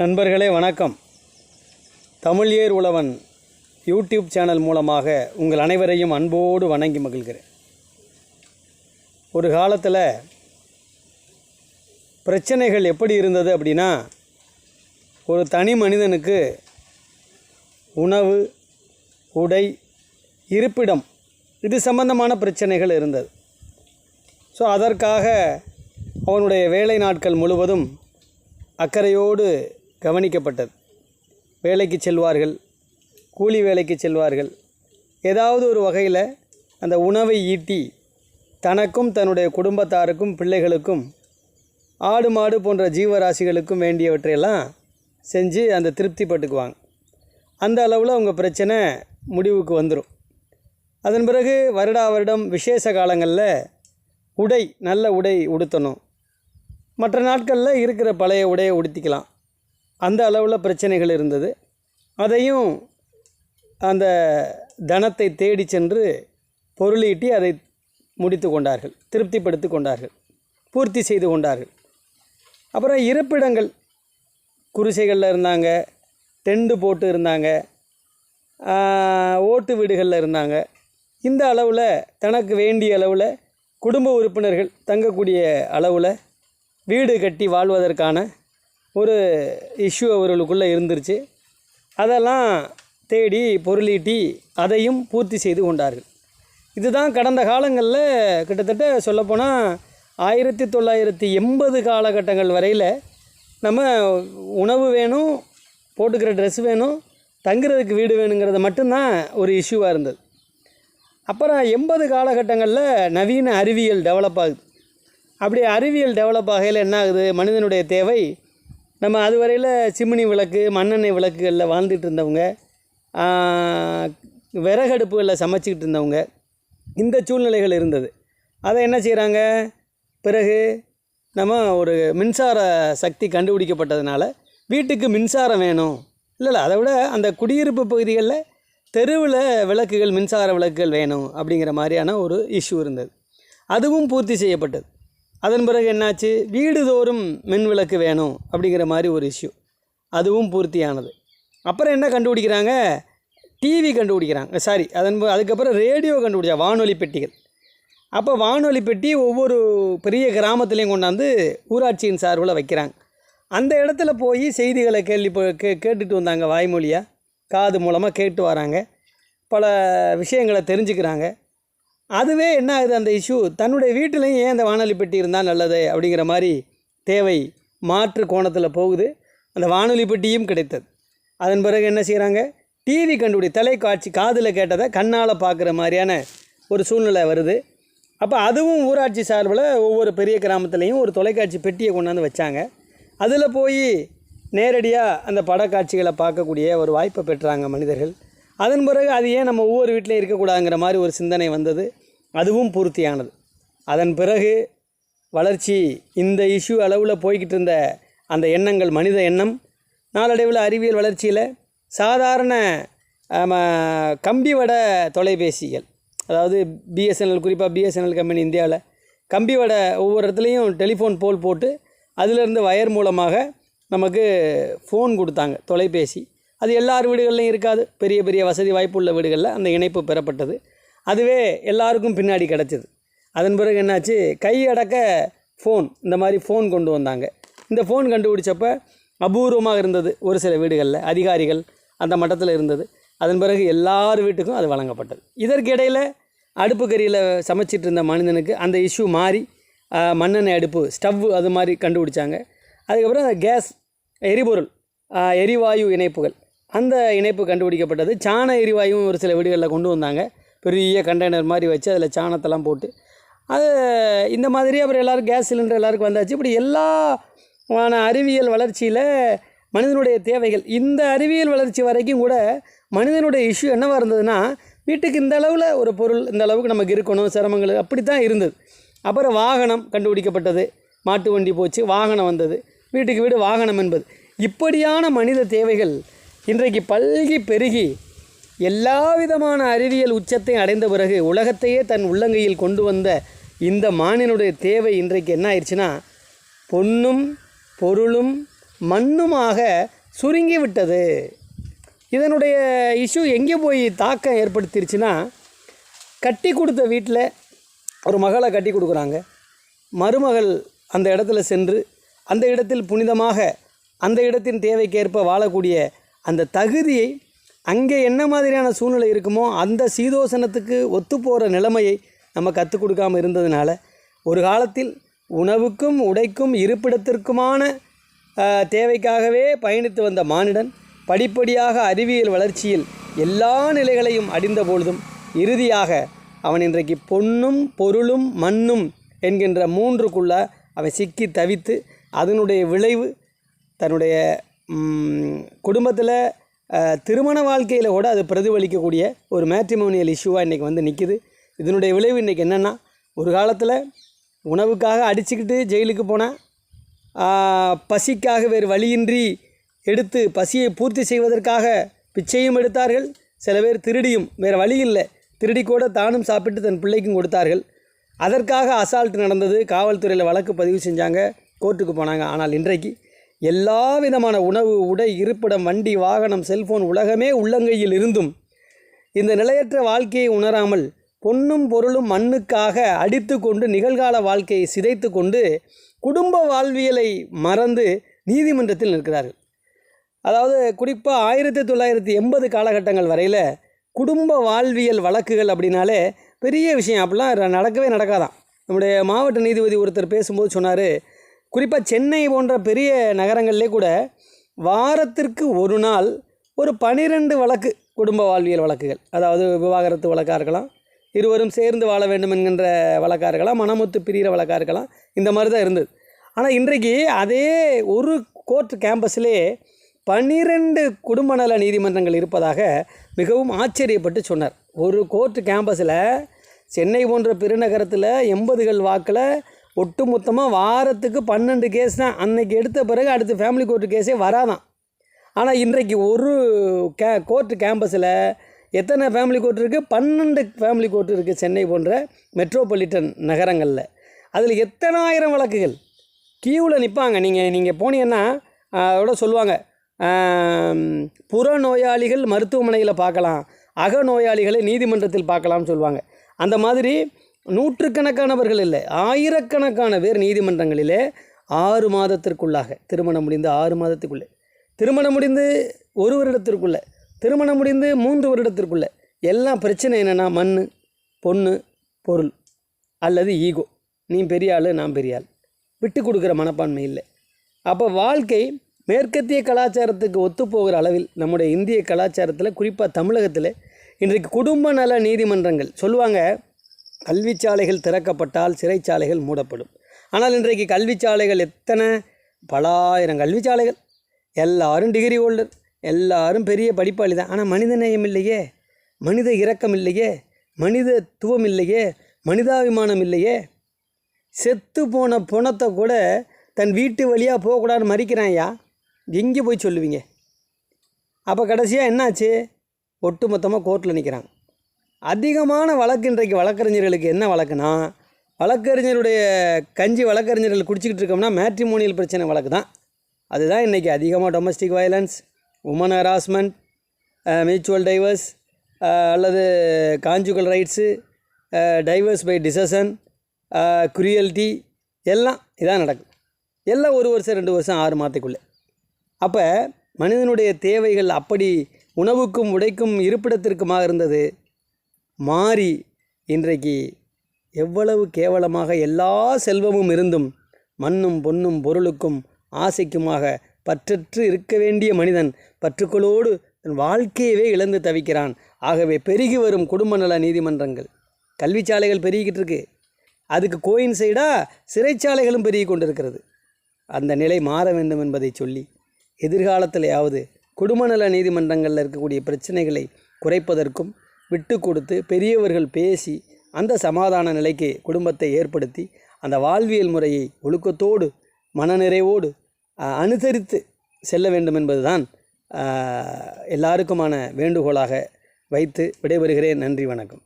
நண்பர்களே வணக்கம். Tamil Er Uzhavan YouTube channel மூலமாக உங்கள் அனைவரையும் அன்போடு வணங்கி மகிழ்கிறேன். ஒரு காலத்தில் பிரச்சனைகள் எப்படி இருந்தது அப்படின்னா ஒரு தனி மனிதனுக்கு உணவு உடை இருப்பிடம் இது சம்பந்தமான பிரச்சனைகள் இருந்தது. ஸோ அதற்காக அவனுடைய வேலை நாட்கள் முழுவதும் அக்கறையோடு கவனிக்கப்பட்டது. வேலைக்கு செல்வார்கள் கூலி வேலைக்கு செல்வார்கள். ஏதாவது ஒரு வகையில் அந்த உணவை ஈட்டி தனக்கும் தன்னுடைய குடும்பத்தாருக்கும் பிள்ளைகளுக்கும் ஆடு மாடு போன்ற ஜீவராசிகளுக்கும் வேண்டியவற்றையெல்லாம் செஞ்சு அந்த திருப்திப்பட்டுக்குவாங்க. அந்த அளவில் அவங்க பிரச்சனை முடிவுக்கு வந்துடும் அதன் பிறகு வருடா வருடம் விசேஷ காலங்களில் உடை நல்ல உடை உடுத்தணும். மற்ற நாட்களில் இருக்கிற பழைய உடையை உடுத்திக்கலாம். அந்த அளவில் பிரச்சனைகள் இருந்தது. அதையும் அந்த தனத்தை தேடி சென்று பொருளீட்டி அதை முடித்து கொண்டார்கள் திருப்திப்படுத்தி கொண்டார்கள் பூர்த்தி செய்து கொண்டார்கள். அப்புறம் இருப்பிடங்கள் குடிசைகளில் இருந்தாங்க டெண்டு போட்டு இருந்தாங்க ஓட்டு வீடுகளில் இருந்தாங்க. இந்த அளவில் தனக்கு வேண்டிய அளவில் குடும்ப உறுப்பினர்கள் தங்கக்கூடிய அளவில் வீடு கட்டி வாழ்வதற்கான ஒரு இஷ்யூ அவர்களுக்குள்ளே இருந்துருச்சு. அதெல்லாம் தேடி பொருளீட்டி அதையும் பூர்த்தி செய்து கொண்டார்கள். இதுதான் கடந்த காலங்களில் கிட்டத்தட்ட சொல்லப்போனால் ஆயிரத்தி தொள்ளாயிரத்தி எண்பது காலகட்டங்கள் வரையில் நம்ம உணவு வேணும் போட்டுக்கிற ட்ரெஸ் வேணும் தங்குறதுக்கு வீடு வேணுங்கிறது மட்டும்தான் ஒரு இஷ்யூவாக இருந்தது. அப்புறம் எண்பது காலகட்டங்களில் நவீன அறிவியல் டெவலப் ஆகுது. அப்படி அறிவியல் டெவலப் ஆகையில் என்ன ஆகுது? மனிதனுடைய தேவை நம்ம அதுவரையில் சிம்னி விளக்கு மண்ணெண்ணெய் விளக்குகளில் வாழ்ந்துட்டு இருந்தவங்க விறகடுப்புகளில் சமைச்சிக்கிட்டு இருந்தவங்க இந்த சூழ்நிலைகள் இருந்தது. அதை என்ன செய்கிறாங்க பிறகு நம்ம ஒரு மின்சார சக்தி கண்டுபிடிக்கப்பட்டதுனால வீட்டுக்கு மின்சாரம் வேணும். இல்லை இல்லை அதை விட அந்த குடியிருப்பு பகுதிகளில் தெருவில் விளக்குகள் மின்சார விளக்குகள் வேணும் அப்படிங்கிற மாதிரியான ஒரு இஷ்யூ இருந்தது. அதுவும் பூர்த்தி செய்யப்பட்டது. அதன் பிறகு என்னாச்சு? வீடுதோறும் மின் விளக்கு வேணும் அப்படிங்கிற மாதிரி ஒரு இஷ்யூ அதுவும் பூர்த்தியானது. அப்புறம் என்ன கண்டுபிடிக்கிறாங்க? டிவி கண்டுபிடிக்கிறாங்க. சாரி அதன் அதுக்கப்புறம் ரேடியோ கண்டுபிடிச்சா வானொலி பெட்டிகள். அப்போ வானொலி பெட்டி ஒவ்வொரு பெரிய கிராமத்துலேயும் கொண்டாந்து ஊராட்சியின் சார்பில் வைக்கிறாங்க. அந்த இடத்துல போய் செய்திகளை கேள்வி கே கேட்டுட்டு வந்தாங்க வாய்மொழியாக காது மூலமாக கேட்டு வராங்க. பல விஷயங்களை தெரிஞ்சுக்கிறாங்க. அதுவே என்ன ஆகுது அந்த இஷ்யூ தன்னுடைய வீட்டிலையும் ஏன் அந்த வானொலி பெட்டி இருந்தால் நல்லது அப்படிங்கிற மாதிரி தேவை மாற்று கோணத்தில் போகுது. அந்த வானொலி பெட்டியும் கிடைத்தது. அதன் பிறகு என்ன செய்கிறாங்க டிவி கண்டுபிடி தொலைக்காட்சி காதில் கேட்டதை கண்ணால் பார்க்குற மாதிரியான ஒரு சூழ்நிலை வருது. அப்போ அதுவும் ஊராட்சி சார்பில் ஒவ்வொரு பெரிய கிராமத்துலேயும் ஒரு தொலைக்காட்சி பெட்டியை கொண்டாந்து வச்சாங்க. அதில் போய் நேரடியாக அந்த படக்காட்சிகளை பார்க்கக்கூடிய ஒரு வாய்ப்பை பெற்றாங்க மனிதர்கள். அதன் பிறகு அது ஏன் நம்ம ஒவ்வொரு வீட்டிலையும் இருக்கக்கூடாதுங்கிற மாதிரி ஒரு சிந்தனை வந்தது. அதுவும் பூர்த்தியானது. அதன் பிறகு வளர்ச்சி இந்த இஷ்யூ அளவில் போய்கிட்டு இருந்த அந்த எண்ணங்கள் மனித எண்ணம் நாளடைவில் அறிவியல் வளர்ச்சியில் சாதாரண கம்பி வட தொலைபேசிகள் அதாவது பிஎஸ்என்எல் குறிப்பாக பிஎஸ்என்எல் கம்பெனி இந்தியாவில் கம்பி வட ஒவ்வொரு இடத்துலையும் டெலிஃபோன் போல் போட்டு அதிலிருந்து வயர் மூலமாக நமக்கு ஃபோன் கொடுத்தாங்க தொலைபேசி. அது எல்லார் வீடுகள்லையும் இருக்காது. பெரிய பெரிய வசதி வாய்ப்புள்ள வீடுகளில் அந்த இணைப்பு பெறப்பட்டது. அதுவே எல்லாருக்கும் பின்னாடி கிடச்சிது. அதன் பிறகு என்னாச்சு? கையடக்க ஃபோன் இந்த மாதிரி ஃபோன் கொண்டு வந்தாங்க. இந்த ஃபோன் கண்டுபிடிச்சப்ப அபூர்வமாக இருந்தது ஒரு சில வீடுகளில். அதிகாரிகள் அந்த மட்டத்தில் இருந்தது. அதன் பிறகு எல்லார் வீட்டுக்கும் அது வழங்கப்பட்டது. இதற்கு இடையில் அடுப்பு கறியில் சமைச்சிட்டு இருந்த மனிதனுக்கு அந்த இஷ்யூ மாறி மண்ணெண்ணெய் அடுப்பு ஸ்டவ் அது மாதிரி கண்டுபிடிச்சாங்க. அதுக்கப்புறம் அந்த கேஸ் எரிபொருள் எரிவாயு இணைப்புகள் அந்த இணைப்பு கண்டுபிடிக்கப்பட்டது. சாண எரிவாயும் ஒரு சில வீடுகளில் கொண்டு வந்தாங்க. பெரிய கண்டெய்னர் மாதிரி வச்சு அதில் சாணத்தெல்லாம் போட்டு. அது இந்த மாதிரி அப்புறம் எல்லோரும் கேஸ் சிலிண்டர் எல்லாருக்கும் வந்தாச்சு. இப்படி எல்லாமான அறிவியல் வளர்ச்சியில் மனிதனுடைய தேவைகள். இந்த அறிவியல் வளர்ச்சி வரைக்கும் கூட மனிதனுடைய இஷ்யூ என்னவாக இருந்ததுன்னா வீட்டுக்கு இந்த அளவில் ஒரு பொருள் இந்த அளவுக்கு நமக்கு இருக்கணும் சிரமங்கள் அப்படி தான் இருந்தது. அப்புறம் வாகனம் கண்டுபிடிக்கப்பட்டது. மாட்டு வண்டி போச்சு வாகனம் வந்தது. வீட்டுக்கு வீடு வாகனம் என்பது. இப்படியான மனித தேவைகள் இன்றைக்கு பல்கி பெருகி எல்லா விதமான அறிவியல் உச்சத்தை அடைந்த பிறகு உலகத்தையே தன் உள்ளங்கையில் கொண்டு வந்த இந்த மானினுடைய தேவை இன்றைக்கு என்ன ஆயிடுச்சுன்னா பொன்னும் பொருளும் மண்ணுமாக சுருங்கி விட்டது. இதனுடைய இஷ்யூ எங்கே போய் தாக்கம் ஏற்படுத்திருச்சுன்னா கட்டி கொடுத்த வீட்டில் ஒரு மகளை கட்டி கொடுக்குறாங்க. மருமகள் அந்த இடத்துல சென்று அந்த இடத்தில் புனிதமாக அந்த இடத்தின் தேவைக்கேற்ப வாழக்கூடிய அந்த தகுதியை அங்கே என்ன மாதிரியான சூழ்நிலை இருக்குமோ அந்த சீதோசனத்துக்கு ஒத்துப்போகிற நிலைமையை நம்ம கற்றுக் கொடுக்காம இருந்ததுனால ஒரு காலத்தில் உணவுக்கும் உடைக்கும் இருப்பிடத்திற்குமான தேவைக்காகவே பயணித்து வந்த மானிடன் படிப்படியாக அறிவியல் வளர்ச்சியில் எல்லா நிலைகளையும் அடிந்த பொழுதும் இறுதியாக அவன் இன்றைக்கு பொன்னும் பொருளும் மண்ணும் என்கின்ற மூன்றுக்குள்ள அவன் சிக்கி தவித்து அதனுடைய விளைவு தன்னுடைய குடும்பத்தில் திருமண வாழ்க்கையில் கூட அது பிரதிபலிக்கக்கூடிய ஒரு மேட்ரிமோனியல் இஷ்யூவாக இன்றைக்கி வந்து நிற்கிது இதனுடைய விளைவு இன்றைக்கி என்னென்னா ஒரு காலத்தில் உணவுக்காக அடிச்சுக்கிட்டு ஜெயிலுக்கு போனால் பசிக்காக வேறு வழியின்றி எடுத்து பசியை பூர்த்தி செய்வதற்காக பிச்சையும் எடுத்தார்கள். சில பேர் திருடியும் வேறு வழி இல்லை. திருடி கூட தானும் சாப்பிட்டு தன் பிள்ளைக்கும் கொடுத்தார்கள். அதற்காக அசால்ட் நடந்தது. காவல்துறையில் வழக்கு பதிவு செஞ்சாங்க. கோர்ட்டுக்கு போனாங்க. ஆனால் இன்றைக்கு எல்லா விதமான உணவு உடை இருப்பிடம் வண்டி வாகனம் செல்போன் உலகமே உள்ளங்கையில் இருந்தும் இந்த நிலையற்ற வாழ்க்கையை உணராமல் பொன்னும் பொருளும் மண்ணுக்காக அடித்து கொண்டு நிகழ்கால வாழ்க்கையை சிதைத்து கொண்டு குடும்ப வாழ்வியலை மறந்து நீதிமன்றத்தில் நிற்கிறார்கள். அதாவது குறிப்பாக ஆயிரத்தி தொள்ளாயிரத்தி எண்பது காலகட்டங்கள் வரையில் குடும்ப வாழ்வியல் வழக்குகள் அப்படின்னாலே பெரிய விஷயம். அப்படிலாம் நடக்கவே நடக்காதான். நம்முடைய மாவட்ட நீதிபதி ஒருத்தர் பேசும்போது சொன்னார் குறிப்பாக சென்னை போன்ற பெரிய நகரங்களிலே கூட வாரத்திற்கு ஒரு நாள் ஒரு பனிரெண்டு வழக்கு குடும்ப வாழ்வியல் வழக்குகள். அதாவது விவாகரத்து வழக்காக இருக்கலாம் இருவரும் சேர்ந்து வாழ வேண்டும் என்கின்ற வழக்காக இருக்கலாம் மனமுத்து பிரிகிற வழக்காக இருக்கலாம் இந்த மாதிரி தான் இருந்தது. ஆனால் இன்றைக்கு அதே ஒரு கோர்ட் கேம்பஸ்லே பன்னிரெண்டு குடும்ப நல நீதிமன்றங்கள் இருப்பதாக மிகவும் ஆச்சரியப்பட்டு சொன்னார். ஒரு கோர்ட் கேம்பஸில் சென்னை போன்ற பெருநகரத்தில் எண்பதுகள் வாக்கில் ஒட்டு மொத்தமாக வாரத்துக்கு பன்னெண்டு கேஸ் தான். அன்னைக்கு எடுத்த பிறகு அடுத்து ஃபேமிலி கோர்ட்டு கேஸே வராதான். ஆனால் இன்றைக்கு ஒரு கே கோர்ட்டு கேம்பஸில் எத்தனை ஃபேமிலி கோர்ட் இருக்குது பன்னெண்டு ஃபேமிலி கோர்ட் இருக்குது சென்னை போன்ற மெட்ரோபாலிட்டன் நகரங்களில். அதில் எத்தனாயிரம் வழக்குகள்? கியூவில் நிற்பாங்க நீங்கள் நீங்கள் போனீங்கன்னா அதோட சொல்லுவாங்க. புற நோயாளிகள் மருத்துவமனையில் பார்க்கலாம். அக நோயாளிகளை நீதிமன்றத்தில் பார்க்கலாம்னு சொல்லுவாங்க. அந்த மாதிரி நூற்றுக்கணக்கானவர்கள் இல்லை ஆயிரக்கணக்கான பேர் நீதிமன்றங்களிலே ஆறு மாதத்திற்குள்ளாக திருமணம் முடிந்து ஆறு மாதத்துக்குள்ளே. திருமணம் முடிந்து ஒரு வருடத்திற்குள்ளே திருமணம் முடிந்து மூன்று வருடத்திற்குள்ளே. எல்லாம் பிரச்சனை என்னென்னா மண் பொண்ணு பொருள் அல்லது ஈகோ. நீ பெரிய ஆள் நான் பெரிய ஆள். விட்டு கொடுக்குற மனப்பான்மை இல்லை. அப்போ வாழ்க்கை மேற்கத்திய கலாச்சாரத்துக்கு ஒத்துப்போகிற அளவில் நம்முடைய இந்திய கலாச்சாரத்தில் குறிப்பாக தமிழகத்தில் இன்றைக்கு குடும்ப நல நீதிமன்றங்கள் சொல்லுவாங்க கல்விச்சாலைகள் திறக்கப்பட்டால் சிறைச்சாலைகள் மூடப்படும். ஆனால் இன்றைக்கு கல்விச்சாலைகள் எத்தனை? பலாயிரம் கல்விச்சாலைகள். எல்லாரும் டிகிரி ஹோல்டர் எல்லாரும் பெரிய படிப்பாளி தான் ஆனால் மனித நேயம் இல்லையே. மனித இரக்கம் இல்லையே. மனிதத்துவம் இல்லையே. மனிதாபிமானம் இல்லையே. செத்து போன புணத்தை கூட தன் வீட்டு வழியாக போகக்கூடாதுன்னு மறிக்கிறான்யா எங்கே போய் சொல்லுவீங்க? அப்போ கடைசியாக என்னாச்சு? ஒட்டு மொத்தமாக கோர்ட்டில் நிற்கிறாங்க அதிகமான வழக்கு இன்றைக்கு வழக்கறிஞர்களுக்கு என்ன வழக்குனா வழக்கறிஞருடைய கஞ்சி வழக்கறிஞர்கள் குடிச்சிக்கிட்டு இருக்கோம்னா மேட்ரிமோனியல் பிரச்சனை வழக்கு தான். அதுதான் இன்றைக்கி அதிகமாக domestic violence women harassment mutual divorce அல்லது conjugal rights divorce by decision cruelty எல்லாம் இதான் நடக்கும். எல்லாம் ஒரு வருஷம் ரெண்டு வருஷம் ஆறு மாதத்துக்குள்ளே. அப்போ மனிதனுடைய தேவைகள் அப்படி உணவுக்கும் உடைக்கும் இருப்பிடத்திற்குமாக இருந்தது. மாறி இன்றைக்கு எவ்வளவு கேவலமாக எல்லா செல்வமும் இருந்தும் மண்ணும் பொன்னும் பொருளுக்கும் ஆசைக்குமாக பற்றற்று இருக்க வேண்டிய மனிதன் பற்றுக்களோடு தன் வாழ்க்கையவே இழந்து தவிக்கிறான். ஆகவே பெருகி வரும் குடும்ப நல நீதிமன்றங்கள். கல்விச்சாலைகள் பெருகிக்கிட்டு இருக்கு. அதுக்கு கோயின் சைடாக சிறைச்சாலைகளும் பெருகி கொண்டிருக்கிறது. அந்த நிலை மாற வேண்டும் என்பதை சொல்லி எதிர்காலத்திலேயாவது குடும்ப நல நீதிமன்றங்களில் இருக்கக்கூடிய பிரச்சனைகளை குறைப்பதற்கும் விட்டு கொடுத்து பெரியவர்கள் பேசி அந்த சமாதான நிலைக்கு குடும்பத்தை ஏற்படுத்தி அந்த வாழ்வியல் முறையை ஒழுக்கத்தோடு மனநிறைவோடு அனுசரித்து செல்ல வேண்டும் என்பதுதான் எல்லாருக்குமான வேண்டுகோளாக வைத்து விடைபெறுகிறேன். நன்றி வணக்கம்.